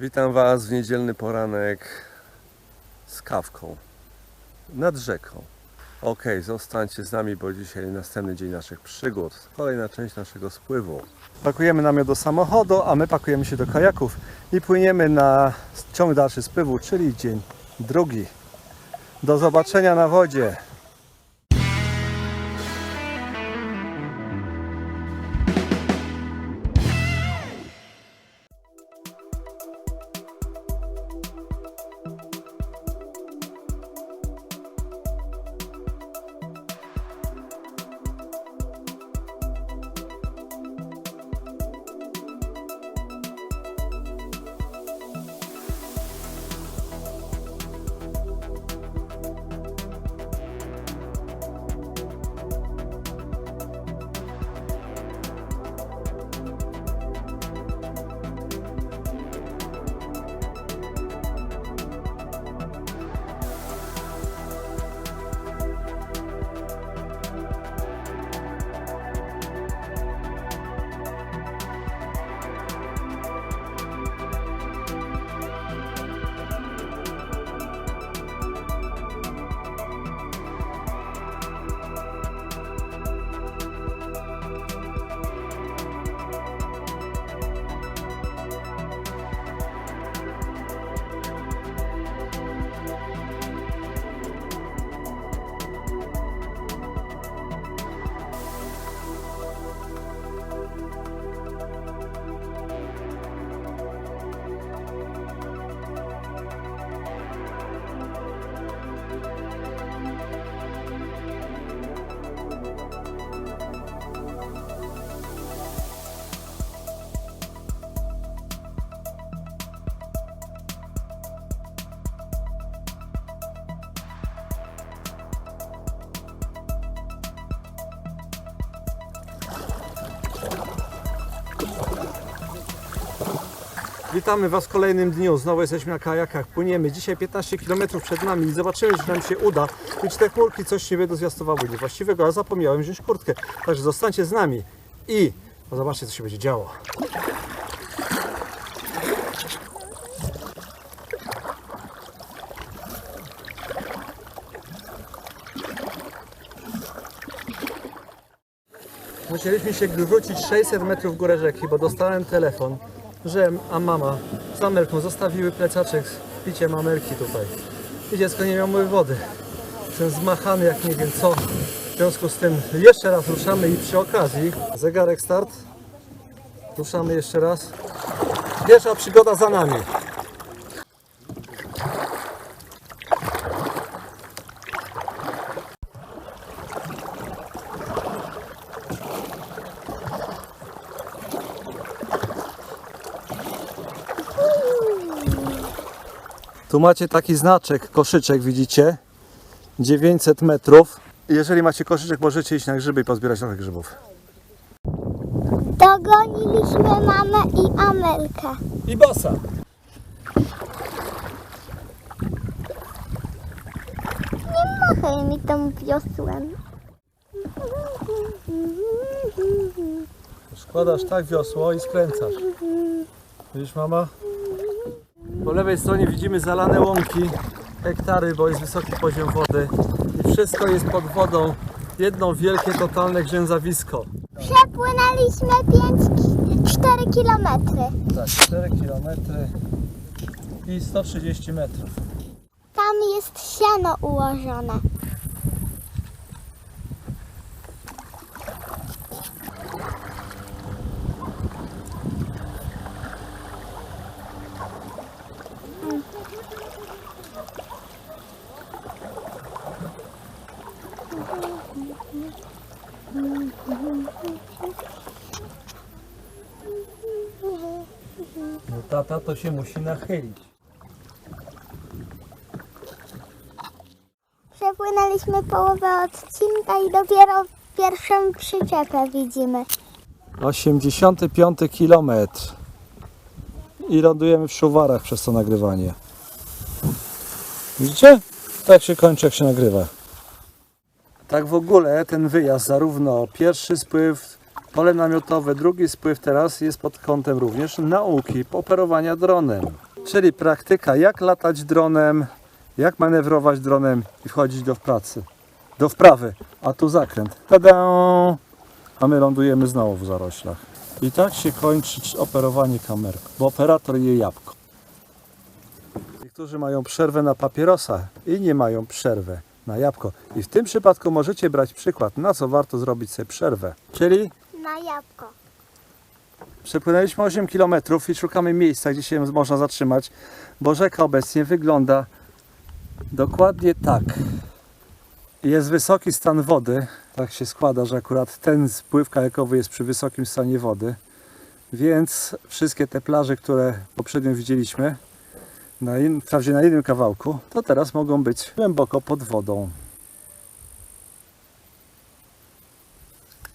Witam Was w niedzielny poranek z kawką nad rzeką. Ok, zostańcie z nami, bo dzisiaj następny dzień naszych przygód. Kolejna część naszego spływu. Pakujemy namiot do samochodu, a my pakujemy się do kajaków i płyniemy na ciąg dalszy spływu, czyli dzień drugi. Do zobaczenia na wodzie. Witamy Was w kolejnym dniu. Znowu jesteśmy na kajakach. Płyniemy. Dzisiaj 15 km przed nami i zobaczymy, czy nam się uda. I czy te chmurki coś nie będą zwiastowały niewłaściwego, a zapomniałem wziąć kurtkę. Także zostańcie z nami i zobaczcie, co się będzie działo. Musieliśmy się wrócić 600 metrów w górę rzeki, bo dostałem telefon, że a mama z Amelką zostawiły plecaczek z piciem Amelki tutaj. I dziecko nie miało wody. Jestem zmachany jak nie wiem co. W związku z tym jeszcze raz ruszamy i przy okazji zegarek start. Ruszamy jeszcze raz. Pierwsza przygoda za nami. Tu macie taki znaczek, koszyczek, widzicie? 900 metrów. Jeżeli macie koszyczek, możecie iść na grzyby i pozbierać trochę grzybów. Dogoniliśmy mamę i Amelkę. I bosa. Machaj mi tą wiosłem. Składasz tak wiosło i skręcasz. Widzisz mama? Po lewej stronie widzimy zalane łąki, hektary, bo jest wysoki poziom wody. I wszystko jest pod wodą. Jedno wielkie, totalne grzęzawisko. Przepłynęliśmy 5, 4 kilometry. Tak, 4 km i 130 metrów. Tam jest siano ułożone. No tata to się musi nachylić. Przepłynęliśmy połowę odcinka i dopiero pierwszą przyczepę widzimy. 85 km. I lądujemy w Szuwarach przez to nagrywanie. Widzicie? Tak się kończy, jak się nagrywa. Tak w ogóle ten wyjazd, zarówno pierwszy spływ, pole namiotowe, drugi spływ teraz jest pod kątem również nauki operowania dronem. Czyli praktyka, jak latać dronem, jak manewrować dronem i wchodzić do pracy, do wprawy. A tu zakręt. Tada! A my lądujemy znowu w zaroślach. I tak się kończy operowanie kamerką, bo operator je jabłko. Niektórzy mają przerwę na papierosa, inni mają przerwę na jabłko. I w tym przypadku możecie brać przykład, na co warto zrobić sobie przerwę. Czyli Na jabłko. Przepłynęliśmy 8 km i szukamy miejsca, gdzie się można zatrzymać, bo rzeka obecnie wygląda dokładnie tak. Jest wysoki stan wody, tak się składa, że akurat ten spływ kajakowy jest przy wysokim stanie wody, więc wszystkie te plaże, które poprzednio widzieliśmy, na in, wprawdzie na jednym kawałku, to teraz mogą być głęboko pod wodą.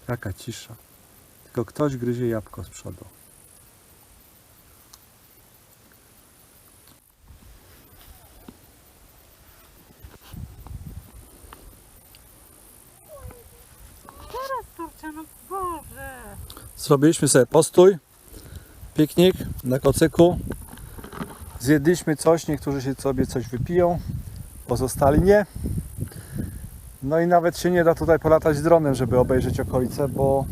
Jaka cisza. Tylko ktoś gryzie jabłko z przodu. Teraz kurczę, no Boże. Zrobiliśmy sobie postój, piknik na kocyku. Zjedliśmy coś, niektórzy się sobie coś wypiją, pozostali nie. No i nawet się nie da tutaj polatać dronem, żeby obejrzeć okolice, bo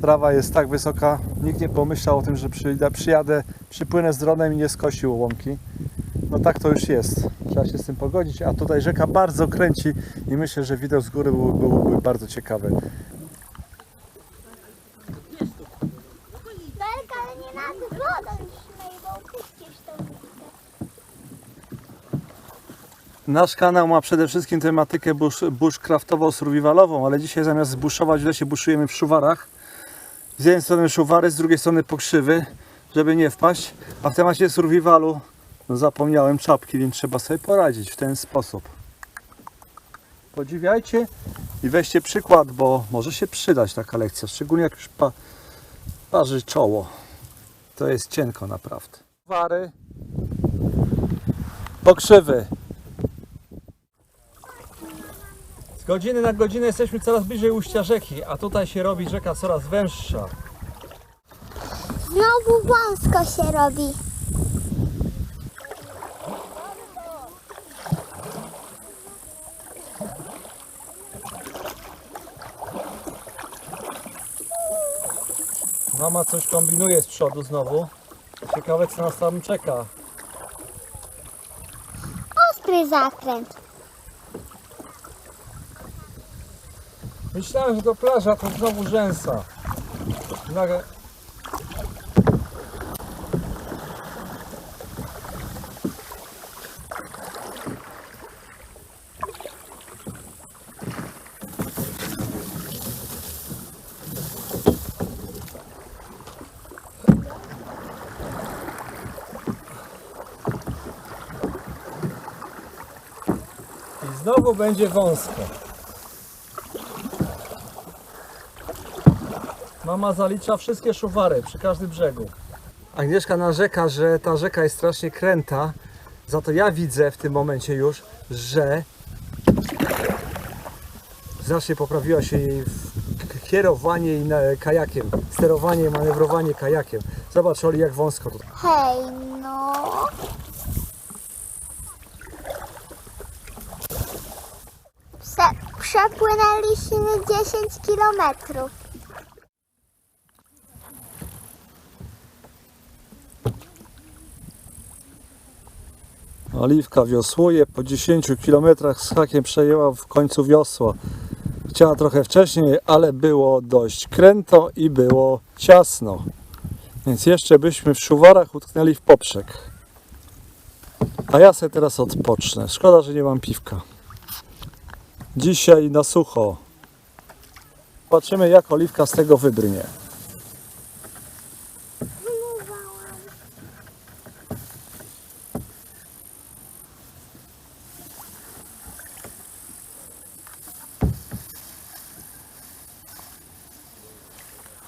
trawa jest tak wysoka, nikt nie pomyślał o tym, że przyjadę, przypłynę z dronem i nie skosił łąki. No tak to już jest. Trzeba się z tym pogodzić, a tutaj rzeka bardzo kręci i myślę, że widok z góry byłby, byłby bardzo ciekawy. Belka, ale nie nad wodą śmiej, bo upuścisz tą łódkę. Nasz kanał ma przede wszystkim tematykę bush, bushcraftową-survivalową, ale dzisiaj zamiast buszować w lesie, buszujemy w szuwarach. Z jednej strony szuwary, z drugiej strony pokrzywy, żeby nie wpaść. A w temacie survivalu no zapomniałem czapki, więc trzeba sobie poradzić w ten sposób. Podziwiajcie i weźcie przykład, bo może się przydać taka lekcja, szczególnie jak już pa, parzy czoło. To jest cienko naprawdę. Szuwary, pokrzywy. Z godziny na godzinę jesteśmy coraz bliżej ujścia rzeki, a tutaj się robi rzeka coraz węższa. Znowu wąsko się robi. Mama coś kombinuje z przodu znowu. Ciekawe co nas tam czeka. Ostry zakręt. Myślałem, że to plaża, to znowu rzęsa. Nagle... znowu będzie wąsko. Mama zalicza wszystkie szuwary przy każdym brzegu. Agnieszka narzeka, że ta rzeka jest strasznie kręta. Za to ja widzę w tym momencie już, że znacznie poprawiła się jej kierowanie i na- kajakiem, sterowanie i manewrowanie kajakiem. Zobacz Oli jak wąsko tu. Hej, no. Przepłynęliśmy 10 kilometrów. Oliwka wiosłuje, po 10 kilometrach z hakiem przejęła w końcu wiosło. Chciała trochę wcześniej, ale było dość kręto i było ciasno. Więc jeszcze byśmy w szuwarach utknęli w poprzek. A ja sobie teraz odpocznę. Szkoda, że nie mam piwka. Dzisiaj na sucho. Zobaczymy jak oliwka z tego wybrnie.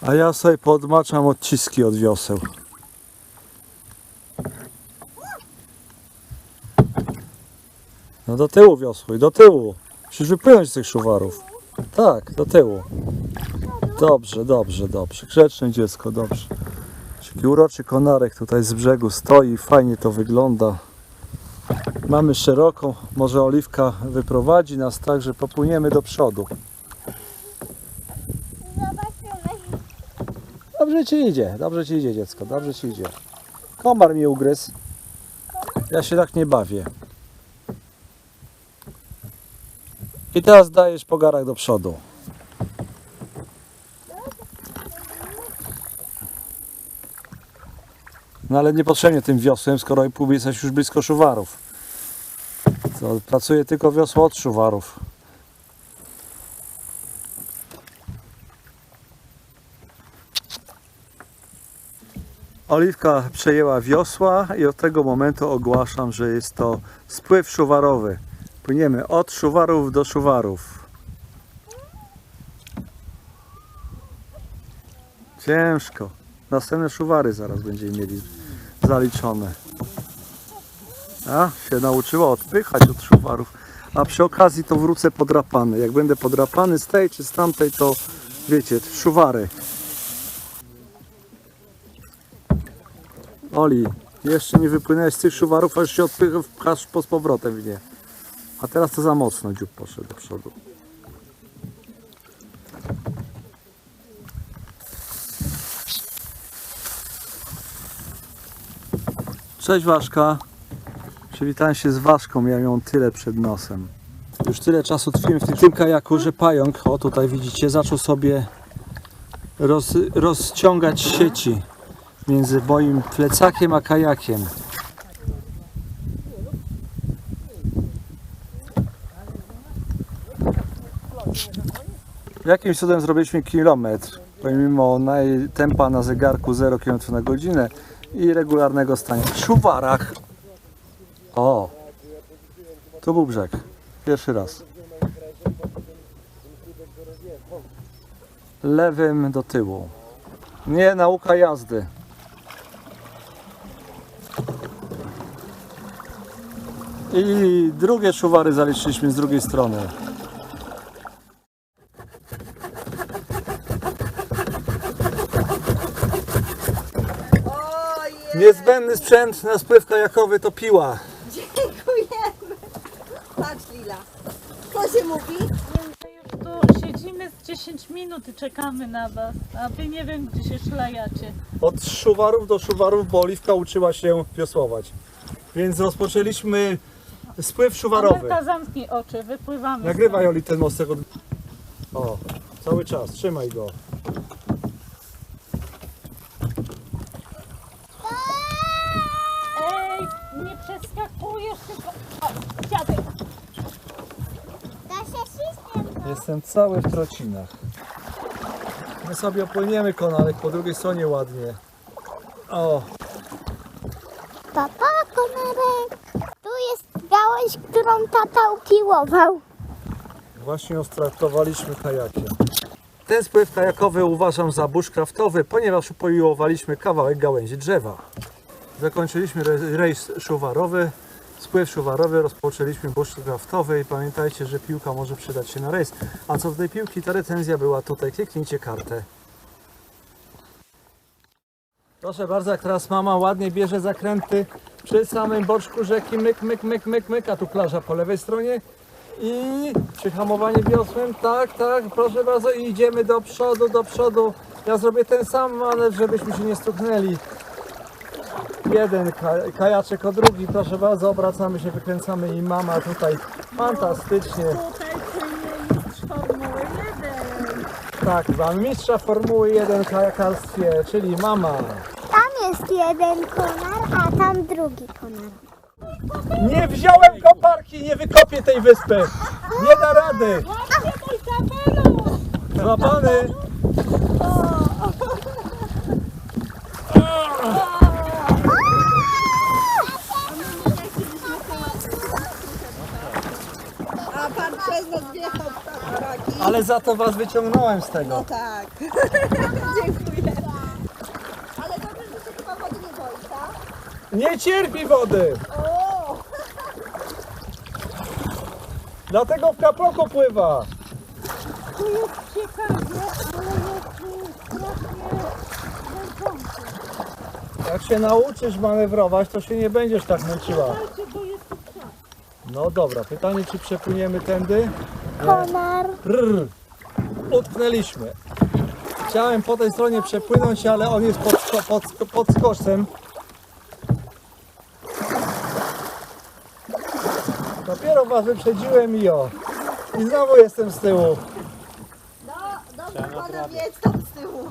A ja sobie podmaczam odciski od wioseł. No do tyłu wiosłuj, do tyłu. Musisz wypłynąć z tych szuwarów. Tak, do tyłu. Dobrze, dobrze, dobrze. Grzeczne dziecko, dobrze. Taki uroczy konarek tutaj z brzegu stoi, fajnie to wygląda. Mamy szeroką, może oliwka wyprowadzi nas tak, że popłyniemy do przodu. Zobaczymy. Dobrze ci idzie, dobrze ci idzie dziecko, dobrze ci idzie. Komar mi ugryzł. Ja się tak nie bawię. I teraz dajesz pogarak do przodu. No ale niepotrzebnie tym wiosłem, skoro i pół jesteś już blisko szuwarów. To pracuje tylko wiosło od szuwarów. Oliwka przejęła wiosła i od tego momentu ogłaszam, że jest to spływ szuwarowy. Płyniemy od szuwarów do szuwarów. Ciężko. Następne szuwary zaraz będziemy mieli zaliczone. A, się nauczyła odpychać od szuwarów. A przy okazji to wrócę podrapany. Jak będę podrapany z tej czy z tamtej, to wiecie, szuwary. Oli, jeszcze nie wypłynęłeś z tych szuwarów, a już się odpychasz z powrotem w nie. A teraz to za mocno dziób poszedł do przodu. Cześć Waszka. Przywitałem się z Waszką, ja ją tyle przed nosem. Już tyle czasu tkwiłem w tym, tym kajaku, że pająk, o tutaj widzicie, zaczął sobie roz, rozciągać sieci między moim plecakiem a kajakiem. Jakimś cudem zrobiliśmy kilometr, pomimo naj- tempa na zegarku 0 km na godzinę i regularnego stania w szuwarach. O, to był brzeg. Pierwszy raz. Lewym do tyłu. Nie, nauka jazdy. I drugie szuwary zaliczyliśmy z drugiej strony. Niezbędny sprzęt na spływ kajakowy to piła. Dziękujemy. Patrz Lila. Co się mówi? Już tu siedzimy z 10 minut i czekamy na was, a wy nie wiem gdzie się szlajacie. Od szuwarów do szuwarów, bo Oliwka uczyła się wiosłować. Więc rozpoczęliśmy spływ szuwarowy. Amelka zamknij oczy, wypływamy. Nagrywaj Oli ten mostek od... O, cały czas, trzymaj go. Ej, nie przeskakujesz tylko... O, dziadek. Da się system. Jestem cały w trocinach. My sobie opłyniemy konarek po drugiej stronie ładnie. O, Papa, konarek. Tu jest gałąź, którą tata upiłował. właśnie ją startowaliśmy kajakiem. Ten spływ kajakowy uważam za bushcraftowy, ponieważ upoiłowaliśmy kawałek gałęzi drzewa. Zakończyliśmy re- rejs szuwarowy, spływ szuwarowy, rozpoczęliśmy bushcraftowy i pamiętajcie, że piłka może przydać się na rejs. A co do tej piłki, ta recenzja była tutaj, kliknijcie kartę. Proszę bardzo, jak teraz mama ładnie bierze zakręty przy samym boczku rzeki, myk, myk, myk, myk, myk, a tu plaża po lewej stronie i przyhamowanie wiosłem, tak, tak, proszę bardzo i idziemy do przodu, do przodu. Ja zrobię ten sam manewr, żebyśmy się nie stuknęli. Jeden ka- kajaczek o drugi, proszę bardzo, obracamy się, wykręcamy i mama tutaj fantastycznie. Tutaj płynie mistrz Formuły 1. Tak, mam mistrza Formuły 1 w kajakarstwie, czyli mama. Tam jest jeden konar, a tam drugi konar. Nie wziąłem koparki, nie wykopię tej wyspy. Nie da rady. Złapany. A pan przez nas wjechał w tataraki. Ale za to was wyciągnąłem z tego. No tak. Dziękuję. Ale dobrze, że się chyba wody nie boi, tak? Nie cierpi wody. O! Dlatego w kapoku pływa. Tu jest ciekawie, ale jest tu strasznie męczące. Jak się nauczysz manewrować, to się nie będziesz tak męczyła. No dobra, pytanie czy przepłyniemy tędy? Konar. Rrr. Utknęliśmy. Chciałem po tej stronie przepłynąć, ale on jest pod, sko- pod, sko- pod skosem. Dopiero was wyprzedziłem i o. I znowu jestem z tyłu. No, dobrze mieć tam z tyłu.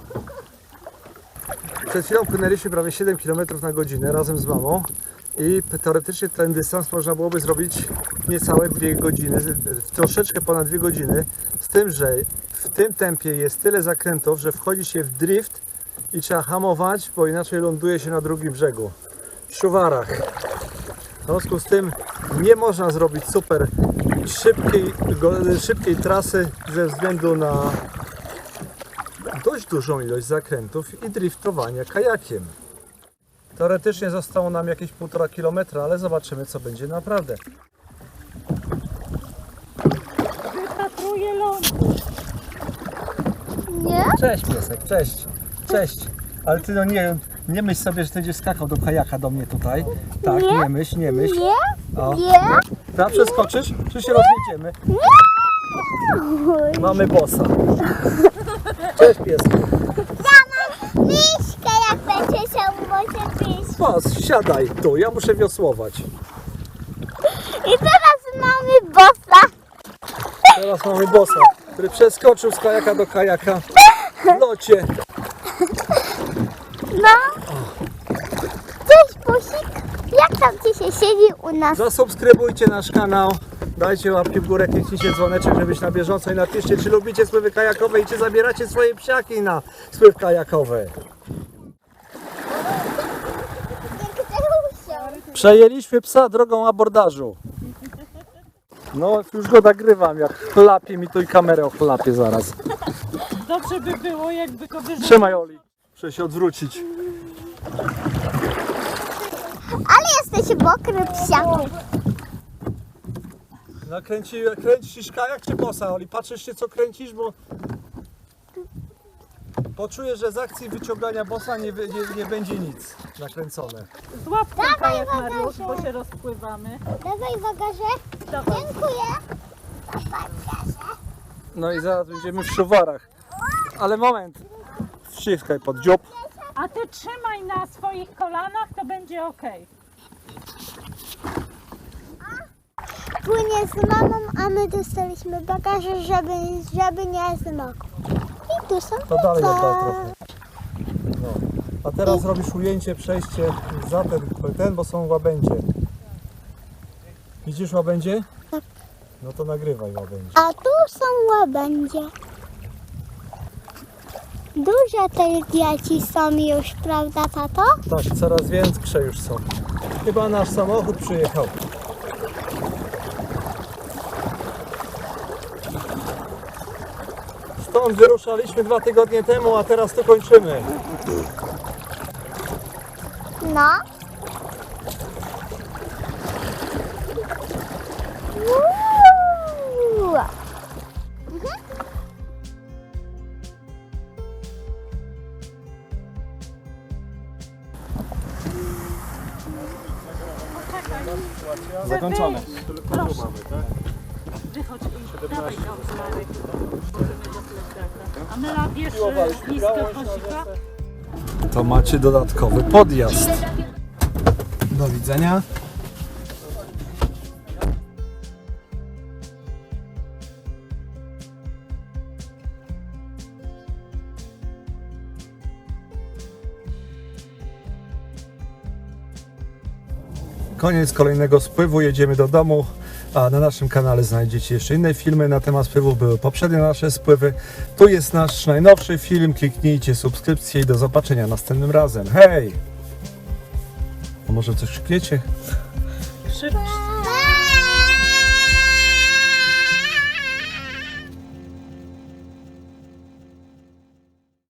Przed chwilą płynęliśmy prawie 7 km na godzinę razem z mamą i teoretycznie ten dystans można byłoby zrobić niecałe 2 godziny, troszeczkę ponad 2 godziny, z tym, że w tym tempie jest tyle zakrętów, że wchodzi się w drift i trzeba hamować, bo inaczej ląduje się na drugim brzegu, w szuwarach. W związku z tym nie można zrobić super szybkiej, szybkiej trasy ze względu na dość dużą ilość zakrętów i driftowania kajakiem. Teoretycznie zostało nam jakieś 1,5 km, ale zobaczymy co będzie naprawdę. Wypatruję lądu. Nie? Cześć piesek, cześć, cześć. Ale ty no nie, nie myśl sobie, że ty będziesz skakał do kajaka do mnie tutaj. Tak, Nie. nie myśl, nie myśl. Nie? O. Nie? Tam przeskoczysz, czy się rozjedziemy? Mamy bossa. Cześć piesku. Jak będzie się Bos, siadaj tu, ja muszę wiosłować. I teraz mamy bossa. Teraz mamy bossa, który przeskoczył z kajaka do kajaka w locie. No. Cześć Pusik. Jak tam ci się siedzi u nas? Zasubskrybujcie nasz kanał, dajcie łapki w górę, kliknijcie dzwoneczek, żeby być na bieżąco i napiszcie, czy lubicie spływy kajakowe i czy zabieracie swoje psiaki na spływ kajakowy. Przejęliśmy psa drogą abordażu. No, już go nagrywam, jak chlapie mi tu i kamerę ochlapie zaraz. Dobrze by było, jakby go wyrzucić. Trzymaj Oli, muszę się odwrócić. Ale jesteś mokry psiaku. Nakręci, kręcisz kajak czy bosa, Oli? Patrzysz się co kręcisz, bo poczujesz, że z akcji wyciągania bosa nie, wy- nie, nie będzie nic nakręcone. Złap ten Dawaj, kajak. Mariusz, bo się rozpływamy. Dawaj bagaże. Dawaj. Dziękuję. No i zaraz będziemy w szuwarach. Ale moment, wciskaj pod dziób. A ty trzymaj na swoich kolanach, to będzie ok. Płynie z mamą, a my dostaliśmy bagaże, żeby, żeby nie zmokł. Są To dalej pizza. oddal trochę. No. A teraz robisz ujęcie, przejście za ten, ten, bo są łabędzie. Widzisz łabędzie? Tak. No to nagrywaj łabędzie. A tu są łabędzie. Duże te dzieci są już, prawda tato? Tak, coraz większe już są. Chyba nasz samochód przyjechał. Stąd wyruszaliśmy dwa tygodnie temu, a teraz tu kończymy. No. Uuu. Zakończone. Proszę. Wychodź i dawaj go, Marek. A Mela, bierz kosika. To macie dodatkowy podjazd. Do widzenia. Koniec kolejnego spływu, jedziemy do domu. A na naszym kanale znajdziecie jeszcze inne filmy na temat spływów. Były poprzednie nasze spływy. Tu jest nasz najnowszy film. Kliknijcie subskrypcję i do zobaczenia następnym razem. Hej! A może coś krzykniecie? Krzycz.